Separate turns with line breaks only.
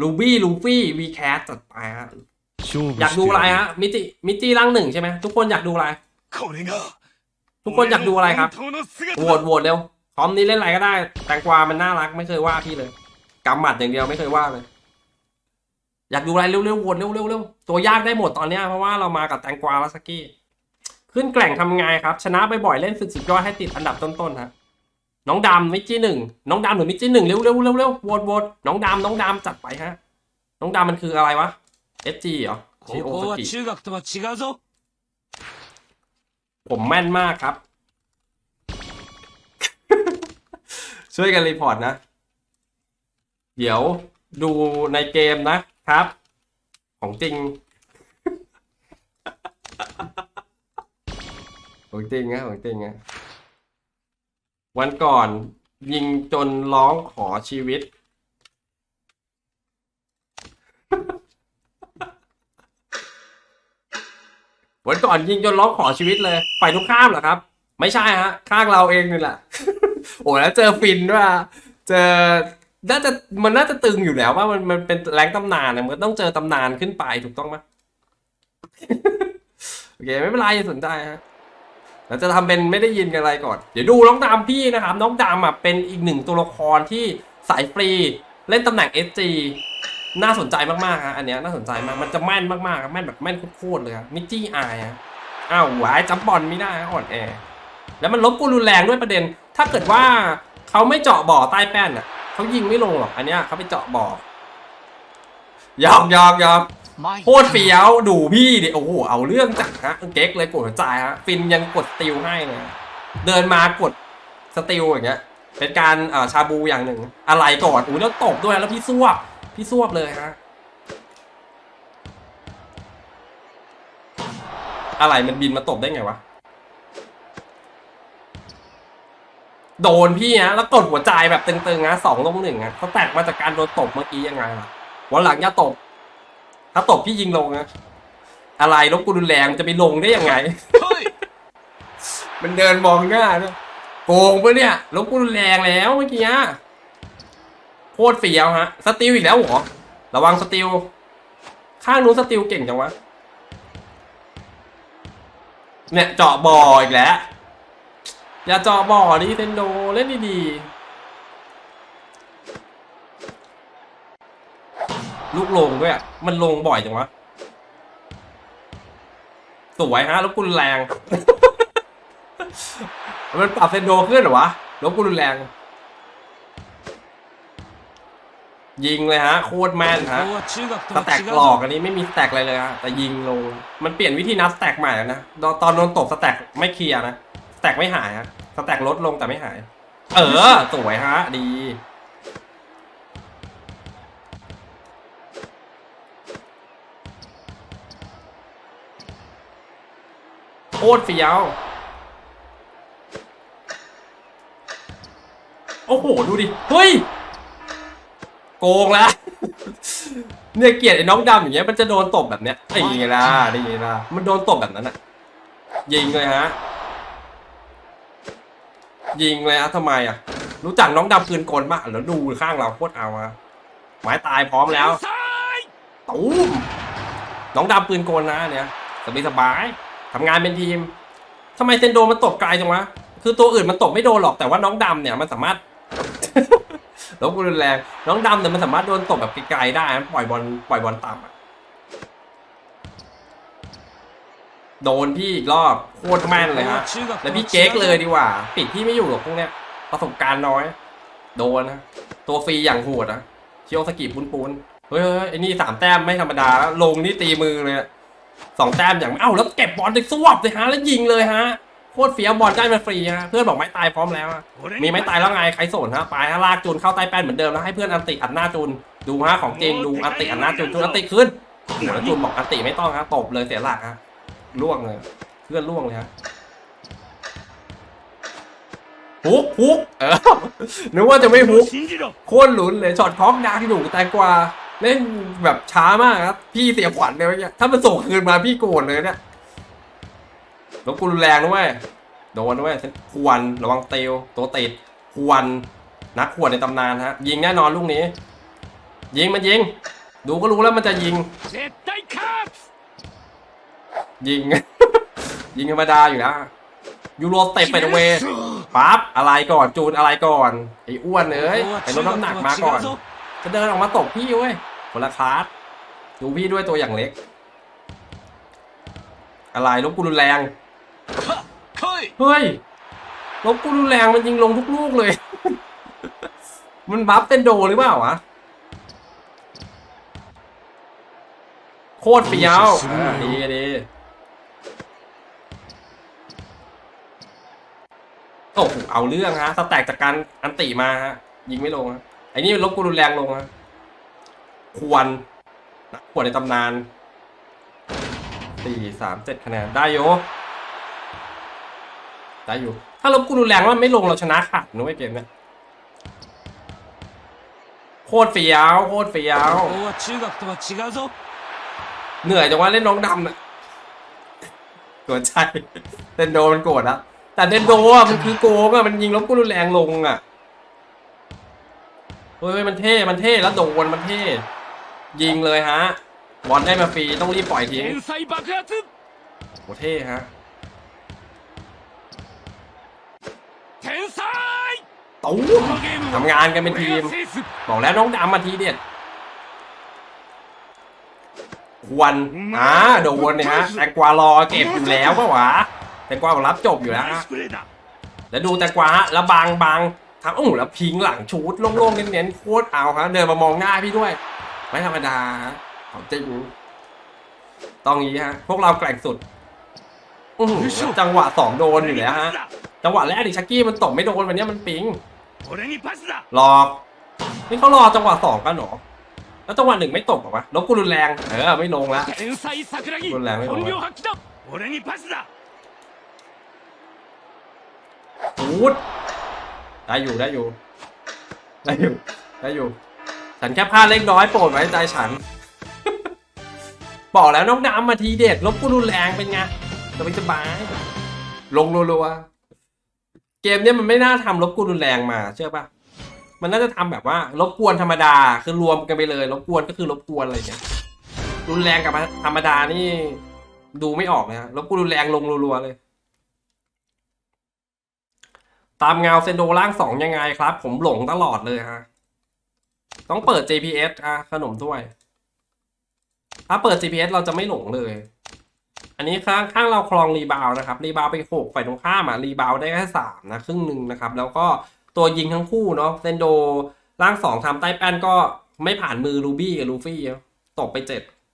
ลูบี้ลูฟี่วีแคสจัดไปฮะอยากดูอะไรฮะมิติมิติร่างหนึ่งใช่ไหมทุกคนอยากดูอะไรทุกคนอยากดูอะไรครับโหวตโหวตเร็วพร้อมนี้เล่นอะไรก็ได้ แตงกวามันน่ารักไม่เคยว่าพี่เลยกำหมัดอย่างเดียวไม่เคยว่าเลย อยากดูอะไรเร็วๆโหวตเร็วๆตัวยากได้หมดตอนนี้เพราะว่าเรามากับแตงกวาลัสกี้ ขึ้นแกล่งทำไงครับ ชนะบ่อยๆเล่นสุดสุดยอดให้ติดอันดับต้นๆฮะ น้องดำมิจิหนึ่งน้องดำหรือมิจิหนึ่งเร็วเร็วเร็วเร็วโหวตโหวตน้องดำน้องดำจัดไปฮะ น้องดำมันคืออะไรวะเอสจีเหรอชิโอสกิผมแม่นมากครับ ช่วยกันรีพอร์ตนะ เดี๋ยวดูในเกมนะครับ ของจริง ของจริงนะของจริงนะ วันก่อนยิงจนร้องขอชีวิต วันก่อนยิงจนร้องขอชีวิตเลยฝ่ายทุกข้ามเหรอครับ ไม่ใช่ฮะ ข้างเราเองนี่แหละ โอ้แล้วเจอฟินด้วยเจอน่าจะมันน่าจะตึงอยู่แล้วว่ามันมันเป็นแรงตำนานนะมันต้องเจอตำนานขึ้นไปถูกต้องไหมโอเค ไม่เป็นไรอย่าสนใจฮะ เราจะทำเป็นไม่ได้ยินกันอะไรก่อน เดี๋ยวดูน้องดำพี่นะครับ น้องดำอะเป็นอีกหนึ่งตัวละครที่สายฟรีเล่นตำแหน่ง SG น่าสนใจมากๆฮะอันเนี้ยน่าสนใจมากมันจะแม่นมากๆครับแม่นแบบแม่นโคตรเลยครับมิจี้อายฮะอ้าวหวายจับบอลไม่ได้อ่อนแอ แล้วมันลบกูรุนแรงด้วยประเด็น ถ้าเกิดว่าเขาไม่เจาะบ่อใต้แป้นอะเขายิงไม่ลงหรอกอันเนี้ยเขาไปเจาะบ่อยอมยอมยอม โคตรเฟี้ยวดูพี่ดิโอ้โหเอาเรื่องจัดฮะเก๊กเลยกดหัวใจฮะฟินยังกดสติลให้เลยเดินมากดสติลอย่างเงี้ย เป็นการชาบูอย่างหนึ่ง อะไรก่อนอู้แล้วตบด้วยแล้วพี่ซวบพี่ซวบเลยฮะอะไรมันบินมาตบได้ไงวะโดนพี่ฮะแล้วกดหัวใจแบบตึงๆนะสองลงหนึ่งอะเขาแตกมาจากการโดนตบเมื่อกี้ยังไงล่ะวันหลังอย่าตบ ถ้าตบพี่ยิงลงนะอะไรลบกูรุนแรงจะไปลงได้ยังไง
はい
มันเดินมองหน้าด้วยโกงปะเนี่ยลบกูรุนแรงแล้วเมื่อกี้อะโคตรเฟี้ยวฮะ สติลอีกแล้วเหรอ ระวังสติล ข้างนู้นสติลเก่งจังวะ เนี่ยเจาะบ่ออีกแล้ว อย่าเจาะบ่อดิเซนโดเล่นดีๆ ลูกลงด้วยมันลงบ่อยจังวะ สวยฮะลบกุลแรง มันปรับเซนโดขึ้นหรอวะลบกุลแรง ยิงเลยฮะ โคตรแม่นฮะสแต็กหลอกอันนี้ไม่มีสแต็กอะไรเลยฮะ แต่ยิงลง มันเปลี่ยนวิธีนับสแต็กใหม่แล้วนะ ตอนโดนตบสแต็กไม่เคลียร์นะ สแต็กไม่หายฮะ สแต็กลดลงแต่ไม่หาย เออ สวยฮะ ดี ตรเฟี้ยว โอ้โห ดูดิ เฮ้ย โกงแล้ว เนี่ยเกลียดไอ้น้องดำอย่างเงี้ยมันจะโดนตบแบบเนี้ยไอ้ไงล่ะได้ไงล่ะมันโดนตบแบบนั้นอะยิงเลยฮะ ยิงเลยฮะทำไมอะรู้จักน้องดำปืนกลป่ะแล้วดูข้างเราโคตรเอาอะหมายตายพร้อมแล้ว ตูมน้องดำปืนกลนะอันเนี่ยสบายสบายๆ ทำงานเป็นทีมทำไมเซนโดมันตบไกลจังวะ คือตัวอื่นมันตบไม่โดนหรอกแต่ว่าน้องดำเนี่ยมันสามารถลบรุนแรงน้องดำเนี่ยมันสามารถโดนตบแบบไกลๆได้ปล่อยบอลปล่อยบอลต่ำโดนพี่อีกรอบโคตรแม่นเลยฮะแล้วพี่เก๊กเลยดีกว่า ปิดพี่ไม่อยู่หรอกพวกเนี้ยประสบการณ์น้อย โดนนะตัวฟรีอย่างโหดนะเชียวสกีปุ้นปูนเฮ้ยไอ้นี่สามแต้มไม่ธรรมดาลลงนี่ตีมือเลย สองแต้มอย่างเอ้าแล้วเก็บบอลไปสวบเลยฮะแล้วยิงเลยฮะโคตรเฟียบอลได้มาฟรีฮะเพื่อนบอกไม่ตายพร้อมแล้วมีไม่ตายแล้วไงใครโสนฮะไปฮะลากจูนเข้าใต้แป้นเหมือนเดิมแล้วให้เพื่อนอันติอัดหน้าจูนดูฮะของเจงดูอันติอัดหน้าจูนจูนอันติขึ้นหัวจูนบอกอันติไม่ต้องฮะตบเลยเสียหลักฮะล่วงเลยเพื่อนล่วงเลยฮะฮุกฮุกเออนึกว่าจะไม่ฮุกโคตรหลุนเลยช็อตคองดาที่หนูแตงกวา เล่นแบบช้ามากครับ พี่เสียขวัญเลยเนี่ยถ้ามันส่งคืนมาพี่โกรธเลยเนี่ยรบกูรุนแรงด้วยโดนด้วยควรระวังเตลตัวติดควรนักขวดในตำนานฮะ ยิงแน่นอนลูกนี้ ยิงมันยิง ดูก็รู้แล้วมันจะยิง ยิง ยิงธรรมดาอยู่นะอยูโรเตะไปเวปั๊บอะไรก่อนจูนอะไรก่อนไอ้อ้วนเอ้ยไอ้น้ำหนักมาก่อน จะเดินออกมาตกพี่เว้ยคนละคลาสดูพี่ด้วยตัวอย่างเล็ก อะไรลบกูรุนแรง เฮ้ยลบกูรุนแรงมันยิงลงทุกลูกเลย มันบัฟเตนโดหรือเปล่าวะโคตรเปียวดีดีโอ้เอาเรื่องฮะสแต็กจากการอันติมาฮะยิงไม่ลงฮะ ไอ้นี่ลบกูรุนแรงลงนะควรนักขวรในตำนานสี่สามเจ็ดคะแนนได้อยู่ได้อยู่ ถ้าลบกูรุนแรงว่าไม่ลงเราชนะขาดนุ้ยเกมเนี่ยโคตรเฟี้ยวโคตรเฟี้ยวเหนื่อยจังว่าเล่นน้องดำน่ะกดใจเดนโดมันโกรธนะแต่เดนโดอะมันคือโกงอะมันยิงลบกูรุนแรงลงอะ ฮ้ยมันเท่มันเท่แล้วโดนมันเท่ ยิงเลยฮะบอลได้มาฟรีต้องรีบปล่อยทิ้งโหเท่ฮะตู้ทำงานกันเป็นทีม บอกแล้วน้องดำมาทีเด็ดควรอ่าโดวนเนี่ยฮะแตงกวารอเก็บอยู่แล้วปะวะแตงกวารับจบอยู่แล้วแล้วดูแตงกวาแล้วบางบาง ทำโอ้โหแล้วพิงหลังชูดโล่งๆเน้นๆโคตรเอาครับเดินมามองหน้าพี่ด้วย ไม่ธรรมดาของจริงต้องงี้ฮะ พวกเราแกร่งสุดจังหวะสองโดนอยู่แล้วฮะ จังหวะแรกดิชักกี้มันตกไม่โดนวันนี้มันปิง
ห
ลอกนี่เขารอจังหวะสองกันหรอแล้วจังหวะหนึ่งไม่ตกหรอวะลบกูรุนแรงเออไม่ลงละ
รุนแรงไม่ลงโอ้
ย ได้อยู่ได้อยู่ได้อยู่ได้อยู่ ฉันแค่พลาดเล็กน้อยโปรดไว้ใจฉัน บอกแล้วน้องดำมาทีเด็ดลบกูรุนแรงเป็นไงสบายสบายลงรัวๆเกมเนี้ยมันไม่น่าทำลบกูรุนแรงมา เชื่อปะมันน่าจะทำแบบว่ารบกวนธรรมดาคือรวมกันไปเลยรบกวนก็คือรบกวนอะไรเงี้ยรุนแรงกับธรรมดานี่ ดูไม่ออกนะฮะรบกวนรุนแรงลงรัวๆเลย ตามเงาเซนโดล่างสองยังไงครับ ผมหลงตลอดเลยฮะ ต้องเปิด GPS อะขนมถ้วย ถ้าเปิด GPS เราจะไม่หลงเลย อันนี้ข้างข้างเราคลองรีบาวนะครับ รีบาวไปหกฝ่ายตรงข้ามอะรีบาวได้แค่สามนะครึ่งหนึ่งนะครับ แล้วก็ตัวยิงทั้งคู่เนาะเซนโดล่างสองทำใต้แป้นก็ไม่ผ่านมือรูบี้กับลูฟี่ตกไปเจ็ด